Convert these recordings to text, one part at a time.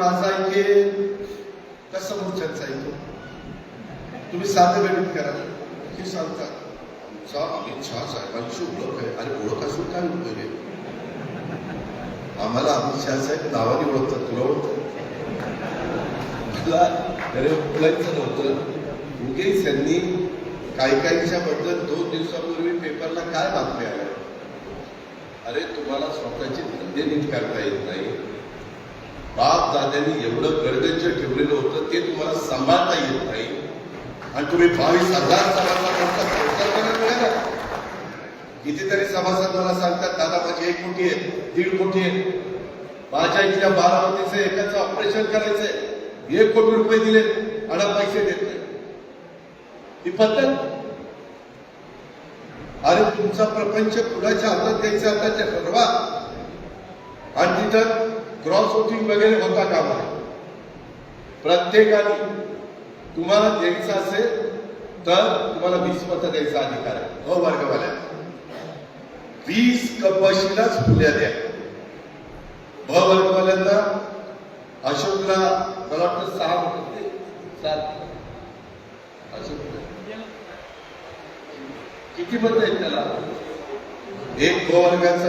माझा ऐकेल का समोरच्यांचा ऐकेल तुम्ही साधं गणित करा. हे सांगतात आमचा अमित शहा साहेबांची ओळख आहे आणि ओळख असून काय उपयोग आहे? आम्हाला अमित शहा साहेब नावाने ओळखतात तुला ओळखतात. अरे नव्हतं. उगेच यांनी काही काहीच्या बद्दल दोन दिवसापूर्वी पेपरला काय बातम्या आल्या अरे तुम्हाला स्वतःची धंदे नीट करता येत नाही. बाप दाद्यांनी एवढं गरजेचं ठेवलेलं होतं ते तुम्हाला सांभाळता येत नाही. आणि तुम्ही बावीस हजार सभासदांचा संसार करायला मिळाला. कितीतरी सभासद मला सांगतात दादा माझी एक कोटी आहे दीड कोटी आहे. माझ्या इथल्या बारामतीचं एकाचं ऑपरेशन करायचंय. एक कोटी रुपये दिले आणि पैसे देत नाही. ही पद्धत. अरे तुमचा प्रपंच कुणाच्या हातात द्यायचा आता ठरवा. आणि तिथं क्रॉस वोटिंग वगैरे होता कामा नये. प्रत्येकाने तुम्हाला द्यायचं असेल तर तुम्हाला वीस मतं द्यायचा अधिकार आहे. हो वर्गवाल्या. वीस कपाशीलाच फुल्या द्या. हो, भ वर्गवाल्यांना अशोकला मला वाटतं सहा मतं दे. सात. अशोक किती मतं आहेत त्याला? एक ग वर्गाचं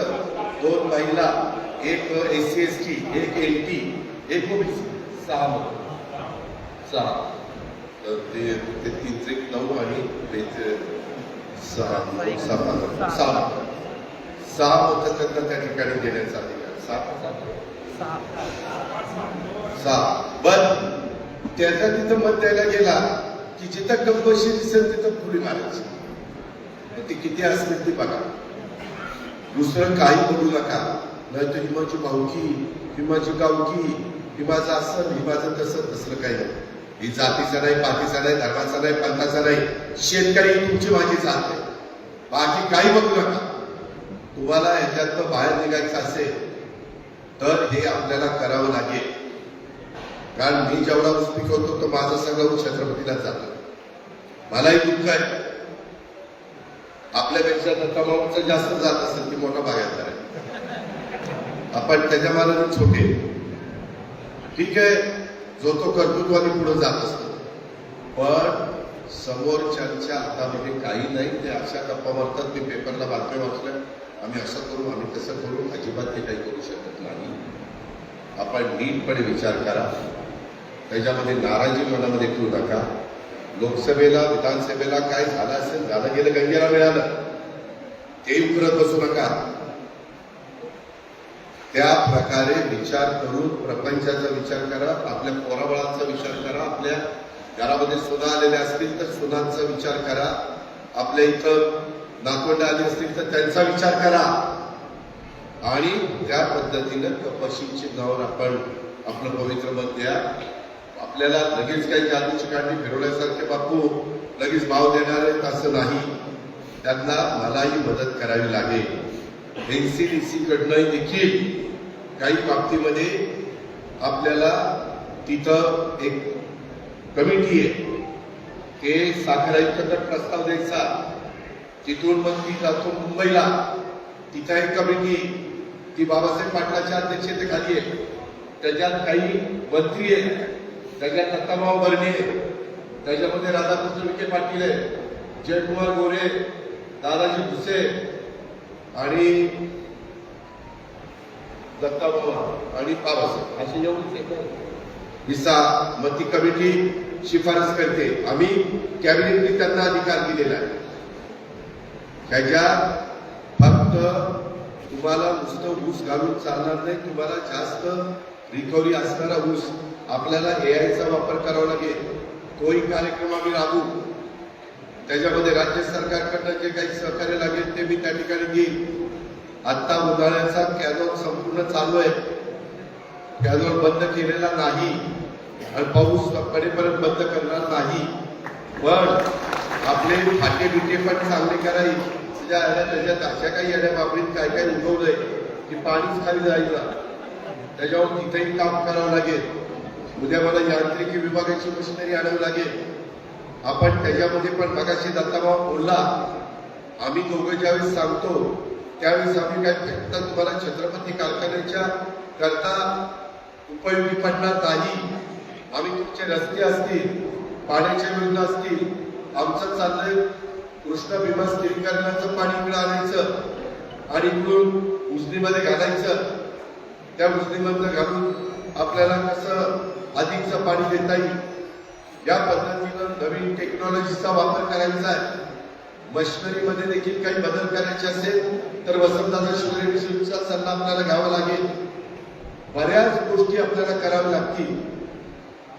दोन महिला. एक एस सी एस टी एक एल टी एक ओबीसी सहा मतं सहा. तर ते ते तीन त्रिक नऊ आणि सहा सहा मतं. सहा. सहा. मतं त्यांना त्या ठिकाणी देण्याचा अधिकार. सहा. सहा. बर त्याचा तिथं मत द्यायला गेला की जिथं कंपल्शी दिसेल तिथं पुढे मारायची. ती किती असतील ती बघा. दुसरं काही बोलू नका. नाही तर हिमाची भावकी हिमाची गावकी हिमाचं असं हिमाचं तसं तसलं काही नाही. ही जातीचा नाही पातीचा नाही धर्माचा नाही पंथाचा नाही. शेतकरी तुमची माझी जात आहे. बाकी काही बघू नका. तुम्हाला ह्याच्यातनं बाहेर निघायचं असेल तर हे आपल्याला करावं लागेल. कारण मी जेवढा ऊस पिकवतो तो माझं सगळं ऊस छत्रपतीला जातं. मलाही दुःख आहे. आपल्यापेक्षा दत्तामाऊचं जास्त जात असेल ती मोठा बागायतदार आहे आपण त्याच्या मार्गाने छोटे ठीक आहे जो तो कर्तृत्वाने पुढे जात असतो. पण समोरच्यांच्या हातामध्ये काही नाही ते अशा गप्पा मारतात मी पेपरला बातम्या वाचल्या. आम्ही असं करू आम्ही तसं करू अजिबात ते काही करू शकत नाही. आपण नीटपणे विचार करा. त्याच्यामध्ये नाराजी मनामध्ये ठेवू नका. लोकसभेला विधानसभेला काय झालं असेल झालं गेलं गंगेला मिळालं. ते उकरत बसू नका. त्या प्रकारे विचार करून प्रपंचाचा विचार करा आपल्या पोराबळांचा विचार करा आपल्या घरामध्ये सुना आलेल्या असतील तर सुनांचा विचार करा. आपल्या इथं नातवंड आली असतील तर त्यांचा विचार करा. आणि त्या पद्धतीनं कपाशी जाऊन आपण आपलं पवित्र मत द्या. आपल्याला लगेच काही जादूची काठी फिरवल्यासारखे बापू लगेच भाव देणार आहेत असं नाही. त्यांना मलाही मदत करावी लागेल. एनसीडीसी कडनंही देखील काही बाबतीमध्ये आपल्याला तिथं एक कमिटी आहे. ते साखर आयुक्तांना प्रस्ताव द्यायचा. तिथून मग ती जातो मुंबईला. तिथं एक कमिटी ती बाबासाहेब पाटलाच्या अध्यक्षतेखाली आहे. त्याच्यात काही मंत्री आहेत. त्याच्यात दत्ताभाऊ बर्णे आहे. त्याच्यामध्ये राधाकृष्ण विखे पाटील आहे जयकुमार गोरे दादाजी भुसे आणि दत्ताभाऊ आणि बाबासाहेब अशी एवढीच विसा मग ती कमिटी शिफारस करते. आम्ही कॅबिनेटने त्यांना अधिकार दिलेला आहे. त्याच्यात फक्त तुम्हाला नुसतं ऊस घालून चालणार नाही तुम्हाला जास्त रिकव्हरी असणारा ऊस आपल्याला एआयचा वापर करावा लागेल. तोही कार्यक्रम आम्ही राबवू. त्याच्यामध्ये राज्य सरकारकडनं जे काही सहकार्य लागेल ते मी त्या ठिकाणी घेईन आत्ता उन्हाळ्याचा कॅनॉल संपूर्ण चालू आहे. कॅनॉल बंद केलेला नाही आणि पाऊस कडेपर्यंत बंद करणार नाही. पण आपले फाटे बिटे पण चांगले करायची. म्हणजे तुझ्या आल्या त्याच्यात अशा काही येण्या बाबतीत काय काय उगवलंय की पाणीच खाली जायला. त्याच्यावर तिथेही काम करावं लागेल. उद्या मला यांत्रिकी विभागाची मशिनरी आणावी लागेल. आपण त्याच्यामध्ये पण मगाशी दत्ताभाऊ बोलला. आम्ही दोघं ज्यावेळेस सांगतो त्यावेळेस आम्ही काय फक्त तुम्हाला छत्रपती कारखान्याच्या करता उपयोगी पडणार नाही. आम्ही तुमचे रस्ते असतील पाण्याच्या योजना असतील आमचं चाललंय कृष्णा भीमा स्थिरीकरणाचं पाणी इकडे आणायचं आणि इकडून उजनीमध्ये घालायचं. त्या उजनीमधनं घालून आपल्याला कसं अधिकचं पाणी देता येईल? या पद्धतीनं नवीन टेक्नॉलॉजीचा वापर करायचा आहे. मशिनरीमध्ये देखील काही बदल करायचे असेल तर वसंतदादा शिवरे विषयीचा सल्ला आपल्याला घ्यावा लागेल. बऱ्याच गोष्टी आपल्याला कराव्या लागतील.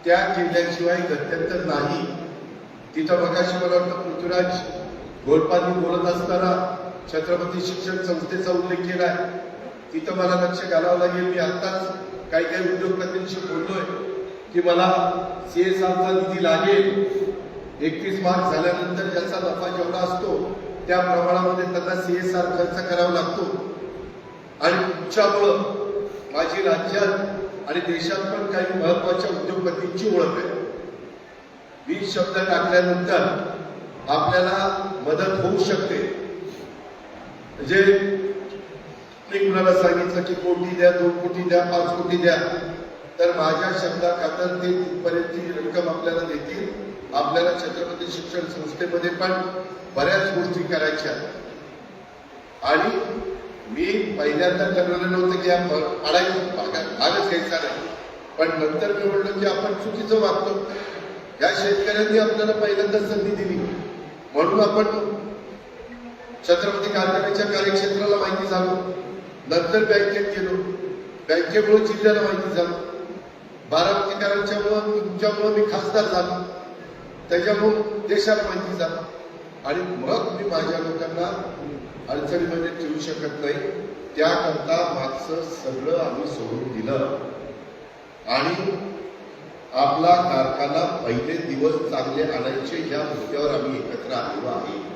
त्या किल्ल्याशिवाय गत्यंतर नाही. तिथं मगाशी मला वाटतं पृथ्वीराज गोलपानी बोलत असताना छत्रपती शिक्षण संस्थेचा उल्लेख केला आहे तिथं मला लक्ष घालावं लागेल. मी आत्ताच काही काही उद्योगपतींशी बोललोय. की मला सीएसआरचा निधी लागेल. एकतीस मार्च झाल्यानंतर ज्याचा नफा जेवढा असतो त्या प्रमाणामध्ये त्यांना सीएसआर खर्च करावा लागतो. आणि तुमच्यामुळं माझी राज्यात आणि देशात पण काही महत्त्वाच्या उद्योगपतींची ओळख आहे. वीस शब्द टाकल्यानंतर आपल्याला मदत होऊ शकते. म्हणजे मी कुणाला सांगितलं की कोटी द्या दोन कोटी द्या पाच कोटी द्या. तर माझ्या शब्दाखातर ते तिथपर्यंतची रक्कम आपल्याला देतील आपल्याला छत्रपती शिक्षण संस्थेमध्ये पण बऱ्याच गोष्टी करायच्या आणि मी पहिल्यांदा ठरवलं नव्हतं की या पाडायचं भागच घ्यायचा नाही. पण नंतर मी म्हणलो की आपण चुकीचं वागतो. या शेतकऱ्यांनी आपल्याला पहिल्यांदा संधी दिली. म्हणून आपण छत्रपती कारखान्याच्या कार्यक्षेत्राला माहिती झालो. नंतर बँकेत गेलो. बँकेमुळे जिल्ह्याला माहिती झालं. बारामतीकरांच्यामुळं तुमच्यामुळं मी खासदार झालो. त्याच्यामुळं देशात माहिती झाला. आणि मग मी माझ्या लोकांना अडचणीमध्ये ठेवू शकत नाही. त्याकरता मागचं सगळं आम्ही सोडून दिलं. आणि आपला कारखाना पहिले दिवस चांगले आणायचे या मुद्द्यावर आम्ही एकत्र आलेलो आहे